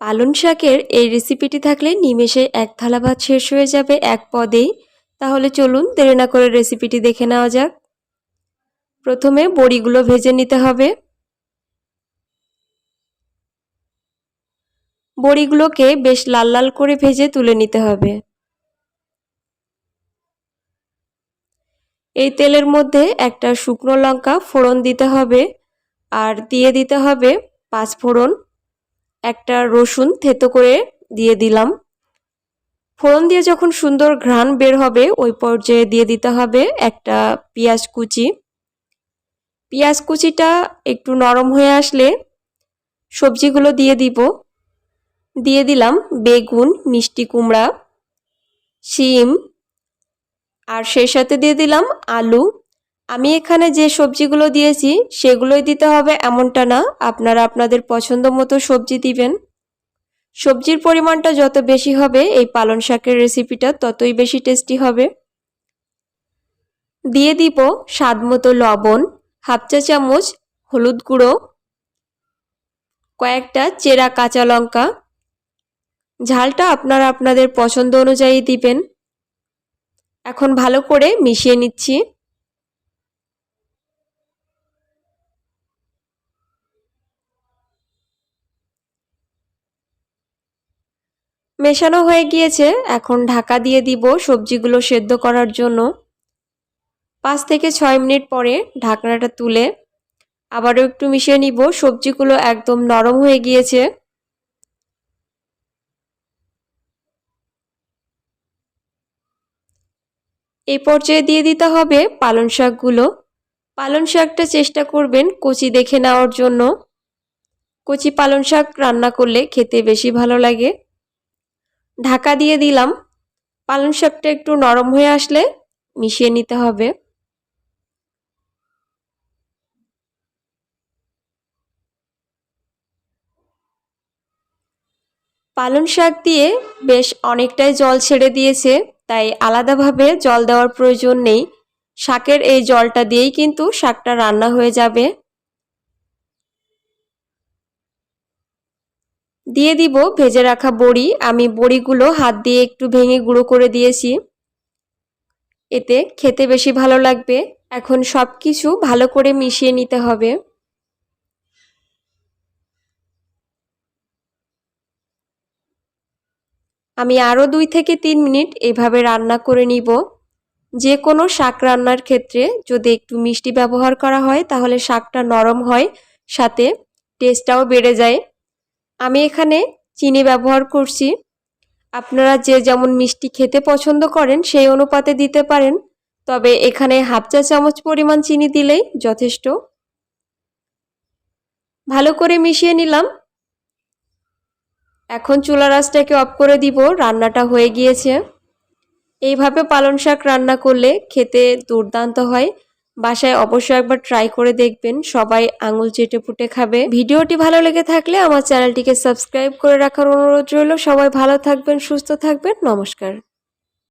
পালং শাকের এই রেসিপিটি থাকলে নিমেষে এক থালা ভাত শেষ হয়ে যাবে এক পদেই। তাহলে চলুন দেরি না করে রেসিপিটি দেখে নেওয়া যাক। প্রথমে বড়িগুলো ভেজে নিতে হবে। বড়িগুলোকে বেশ লাল লাল করে ভেজে তুলে নিতে হবে। এই তেলের মধ্যে একটা শুকনো লঙ্কা ফোড়ন দিতে হবে। আর দিয়ে দিতে হবে পাঁচ ফোড়ন একটা রসুন থেতো করে দিয়ে দিলাম। ফোড়ন দিয়ে যখন সুন্দর ঘ্রাণ বের হবে, ওই পর্যায়ে দিয়ে দিতে হবে একটা পেঁয়াজ কুচি। পেঁয়াজ কুচিটা একটু নরম হয়ে আসলে সবজিগুলো দিয়ে দিব। দিয়ে দিলাম বেগুন, মিষ্টি কুমড়া, শিম, আর সেই সাথে দিয়ে দিলাম আলু। আমি এখানে যে সবজিগুলো দিয়েছি, সেগুলোই দিতে হবে এমনটা না। আপনারা আপনাদের পছন্দ মতো সবজি দিবেন। সবজির পরিমাণটা যত বেশি হবে, এই পালন শাকের রেসিপিটা ততই বেশি টেস্টি হবে। দিয়ে দিব স্বাদ মতো লবণ, হাফ চা চামচ হলুদ গুঁড়ো, কয়েকটা চেরা কাঁচা লঙ্কা। ঝালটা আপনারা আপনাদের পছন্দ অনুযায়ী দিবেন। এখন ভালো করে মিশিয়ে নিচ্ছি। মেশানো হয়ে গিয়েছে। এখন ঢাকা দিয়ে দিব সবজিগুলো সেদ্ধ করার জন্য। পাঁচ থেকে ছয় মিনিট পরে ঢাকনাটা তুলে আবারও একটু মিশিয়ে নিব। সবজিগুলো একদম নরম হয়ে গিয়েছে। এই পর্যায়ে দিয়ে দিতে হবে পালং শাকগুলো। পালং শাকটা চেষ্টা করবেন কচি দেখে নেওয়ার জন্য। কচি পালং শাক রান্না করলে খেতে বেশি ভালো লাগে। ঢাকা দিয়ে দিলাম। পালং শাকটা একটু নরম হয়ে আসলে মিশিয়ে নিতে হবে। পালং শাক দিয়ে বেশ অনেকটাই জল ছেড়ে দিয়েছে, তাই আলাদাভাবে জল দেওয়ার প্রয়োজন নেই। শাকের এই জলটা দিয়েই কিন্তু শাকটা রান্না হয়ে যাবে। দিয়ে দিব, ভেজে রাখা বড়ি। আমি বড়িগুলো হাত দিয়ে একটু ভেঙে গুঁড়ো করে দিয়েছি। এতে খেতে বেশি ভালো লাগবে। এখন সব কিছু ভালো করে মিশিয়ে নিতে হবে। আমি আরও দুই থেকে তিন মিনিট এভাবে রান্না করে নিব। যে কোনো শাক রান্নার ক্ষেত্রে যদি একটু মিষ্টি ব্যবহার করা হয়, তাহলে শাকটা নরম হয়, সাথে টেস্টটাও বেড়ে যায়। আমি এখানে চিনি ব্যবহার করছি। আপনারা যে যেমন মিষ্টি খেতে পছন্দ করেন, সেই অনুপাতে দিতে পারেন। তবে এখানে হাফ চা চামচ পরিমাণ চিনি দিলেই যথেষ্ট। ভালো করে মিশিয়ে নিলাম। এখন চুলা রাসটাকে অফ করে দিব, রান্নাটা হয়ে গিয়েছে। এইভাবে পালন শাক রান্না করলে খেতে দুর্দান্ত হয়। বাসায় অবশ্যই একবার ট্রাই করে দেখবেন। সবাই আঙুল চেটে ফুটে খাবে। ভিডিওটি ভালো লেগে থাকলে আমার চ্যানেলটিকে সাবস্ক্রাইব করে রাখার অনুরোধ রইল। সবাই ভালো থাকবেন, সুস্থ থাকবেন। নমস্কার।